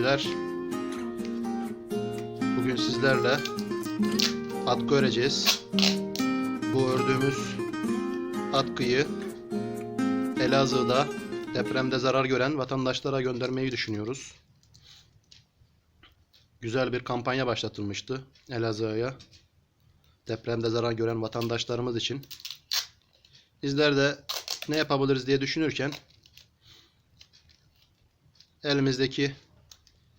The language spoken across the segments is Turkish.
izleyiciler. Bugün sizlerle atkı öreceğiz. Bu ördüğümüz atkıyı Elazığ'da depremde zarar gören vatandaşlara göndermeyi düşünüyoruz. Güzel bir kampanya başlatılmıştı Elazığ'a. Depremde zarar gören vatandaşlarımız için. Bizler de ne yapabiliriz diye düşünürken elimizdeki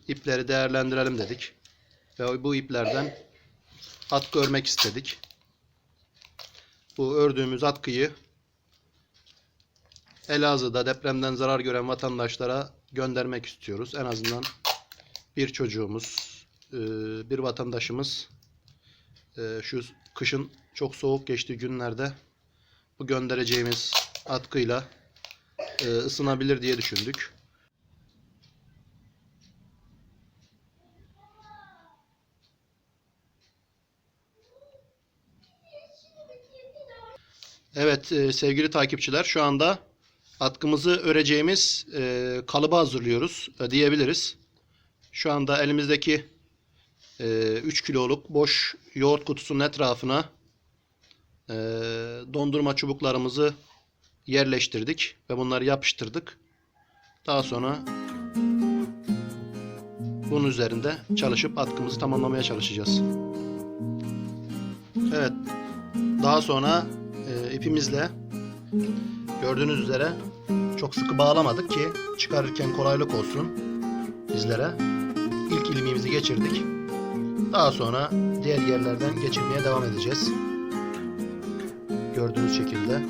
ipleri değerlendirelim dedik. Ve bu iplerden atkı örmek istedik. Bu ördüğümüz atkıyı Elazığ'da depremden zarar gören vatandaşlara göndermek istiyoruz. En azından bir çocuğumuz, e, bir vatandaşımız e, şu kışın çok soğuk geçtiği günlerde bu göndereceğimiz atkıyla e, ısınabilir diye düşündük. Evet e, sevgili takipçiler şu anda atkımızı öreceğimiz e, kalıbı hazırlıyoruz e, diyebiliriz. Şu anda elimizdeki e, 3 kiloluk boş yoğurt kutusunun etrafına e, dondurma çubuklarımızı yerleştirdik ve bunları yapıştırdık. Daha sonra bunun üzerinde çalışıp atkımızı tamamlamaya çalışacağız. Evet. Daha sonra ipimizle gördüğünüz üzere çok sıkı bağlamadık ki çıkarırken kolaylık olsun bizlere. İlk ilmeğimizi geçirdik. Daha sonra diğer yerlerden geçirmeye devam edeceğiz. Gördüğünüz şekilde.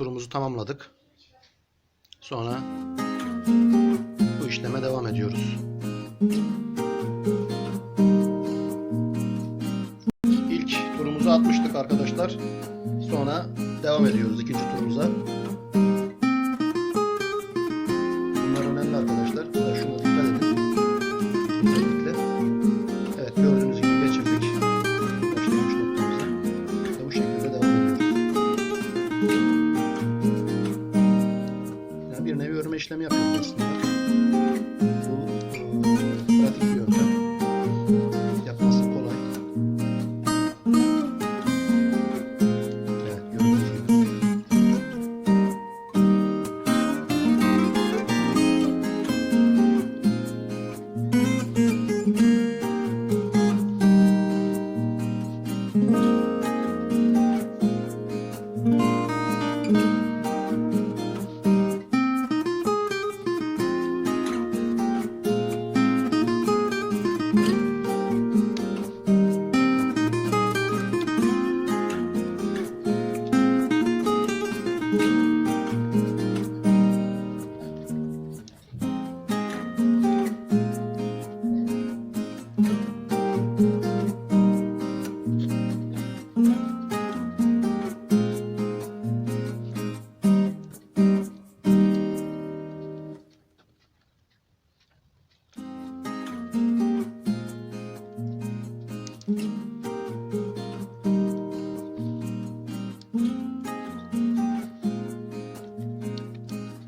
Turumuzu tamamladık. Sonra bu işleme devam ediyoruz. İlk turumuzu atmıştık arkadaşlar.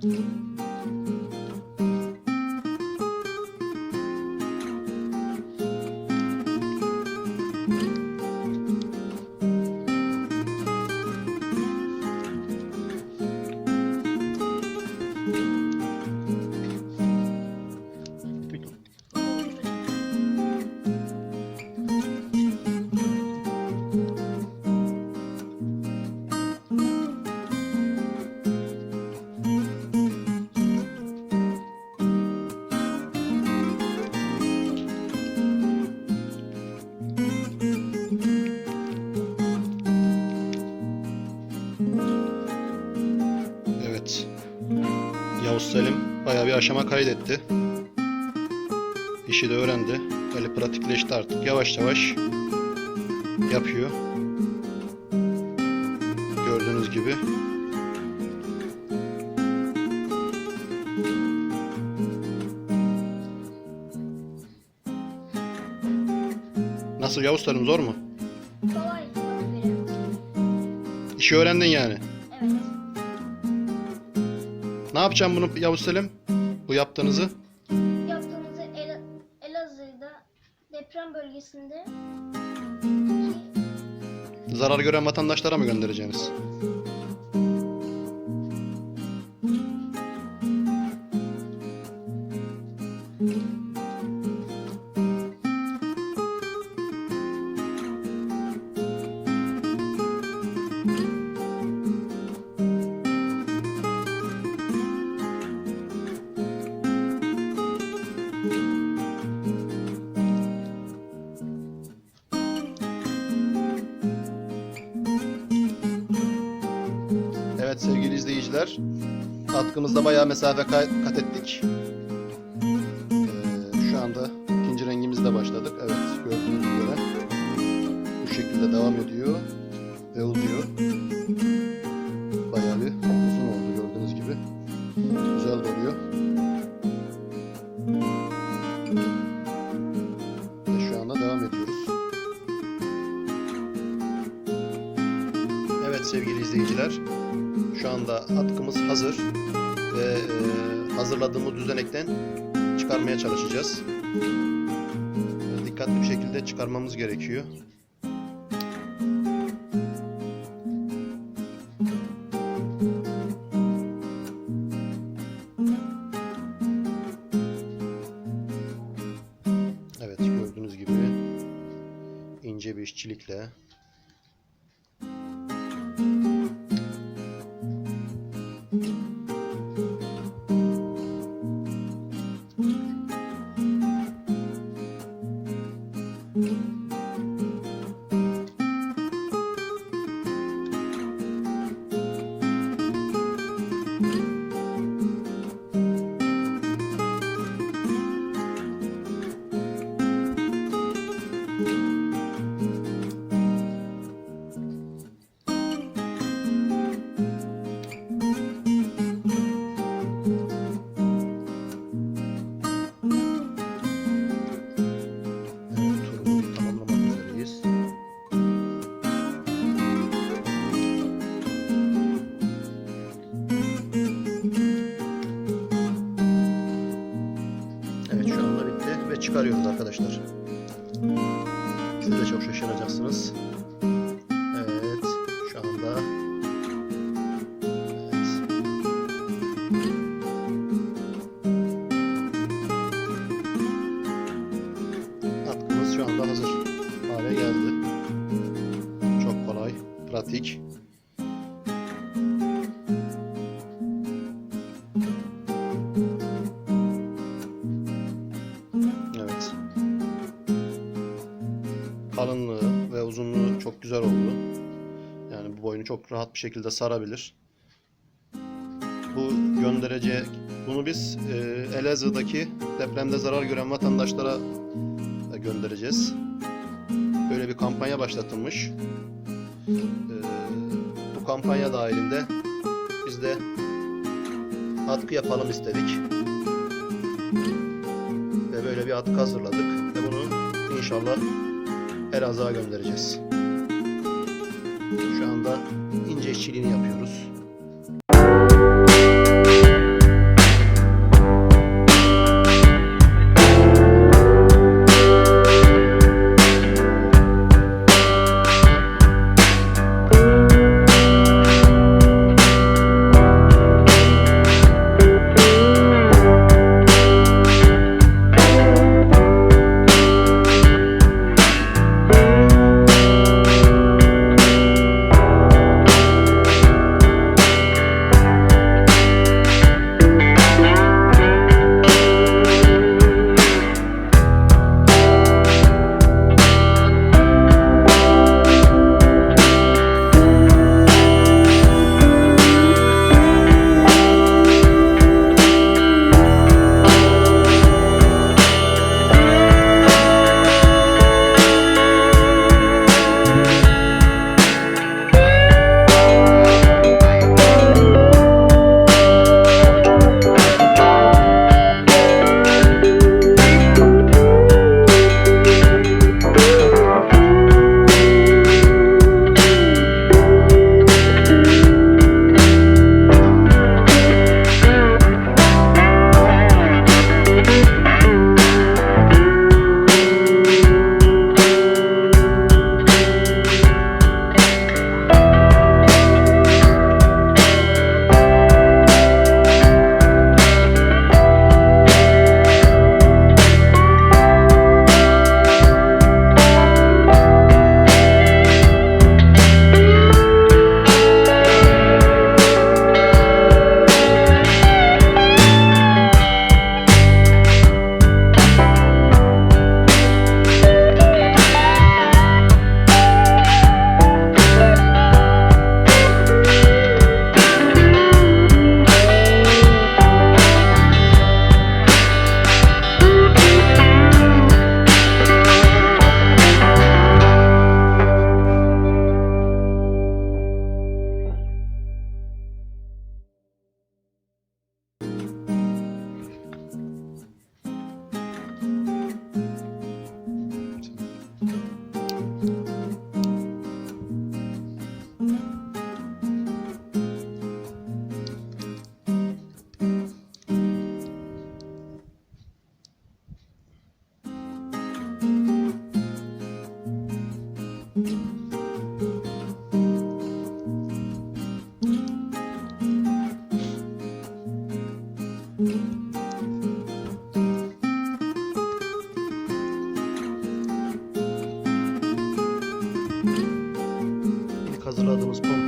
Mm-hmm. Bir aşama kaydetti. İşi de öğrendi. Böyle pratikleşti artık. Yavaş yavaş yapıyor. Gördüğünüz gibi. Nasıl Yavuz Selim zor mu? Kolay. İşi öğrendin yani. Evet. Ne yapacağım bunu Yavuz Selim? Bu yaptığınızı? Yaptığımızı El Elazığ'da deprem bölgesinde Zarar gören vatandaşlara mı göndereceğiniz? Evet sevgili izleyiciler, atkımızda bayağı mesafe kat ettik. Ee, şu anda ikinci rengimizle başladık. Evet gördüğünüz üzere bu şekilde devam ediyor şu anda atkımız hazır ve e, hazırladığımız düzenekten çıkarmaya çalışacağız. E, dikkatli bir şekilde çıkarmamız gerekiyor. Çıkarıyoruz arkadaşlar. Siz de çok şaşıracaksınız. Evet şu anda evet. Atkımız şu anda hazır hale geldi. Çok kolay, pratik. Bir şekilde sarabilir. Bu gönderecek, bunu biz e, Elazığ'daki depremde zarar gören vatandaşlara da göndereceğiz. Böyle bir kampanya başlatılmış. Ee, bu kampanya dahilinde biz de atkı yapalım istedik. Ve böyle bir atkı hazırladık ve bunu inşallah Elazığ'a göndereceğiz. Şu anda işçiliğini yapıyoruz.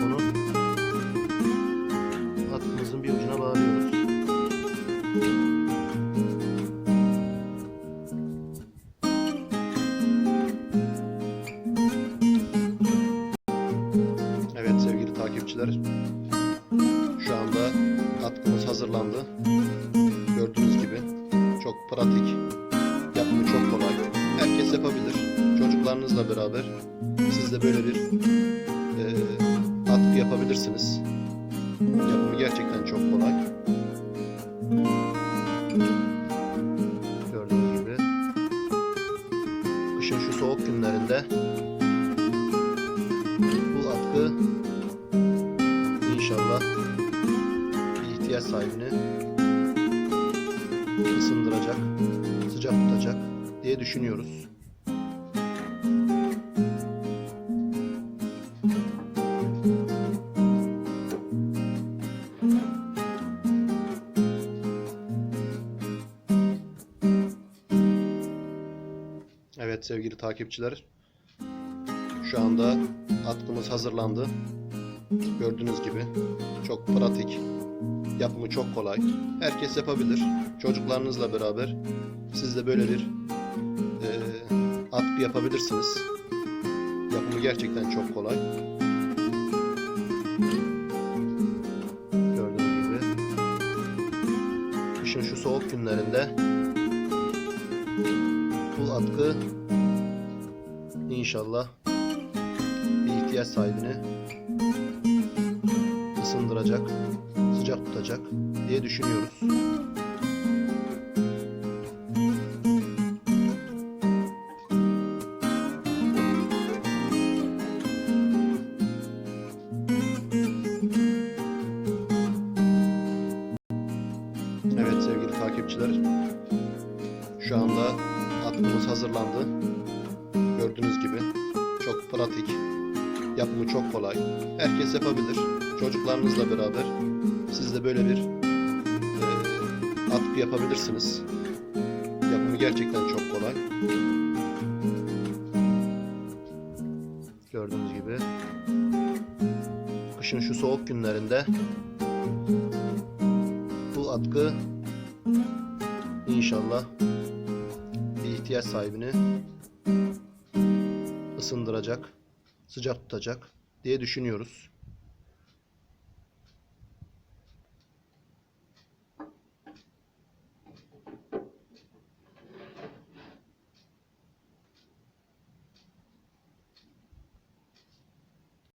Hazırladığımız yapabilirsiniz. Yapımı gerçekten çok kolay. Gördüğünüz gibi. Kışın şu soğuk günlerinde bu atkı inşallah bir ihtiyaç sahibini ısındıracak, sıcak tutacak diye düşünüyoruz. Sevgili takipçiler. Şu anda atkımız hazırlandı. Gördüğünüz gibi çok pratik. Yapımı çok kolay. Herkes yapabilir. Çocuklarınızla beraber siz de böyle bir e, atkı yapabilirsiniz. Yapımı gerçekten çok kolay. Gördüğünüz gibi. Kışın şu soğuk günlerinde bu atkı inşallah bir ihtiyaç sahibini ısındıracak, sıcak tutacak diye düşünüyoruz. Evet sevgili takipçiler. Şu anda atkımız hazırlandı. Gördüğünüz gibi çok pratik. Yapımı çok kolay. Herkes yapabilir. Çocuklarınızla beraber siz de böyle bir e, atkı yapabilirsiniz. Yapımı gerçekten çok kolay. Gördüğünüz gibi. Kışın şu soğuk günlerinde bu atkı inşallah bir ihtiyaç sahibini ısındıracak, sıcak tutacak diye düşünüyoruz.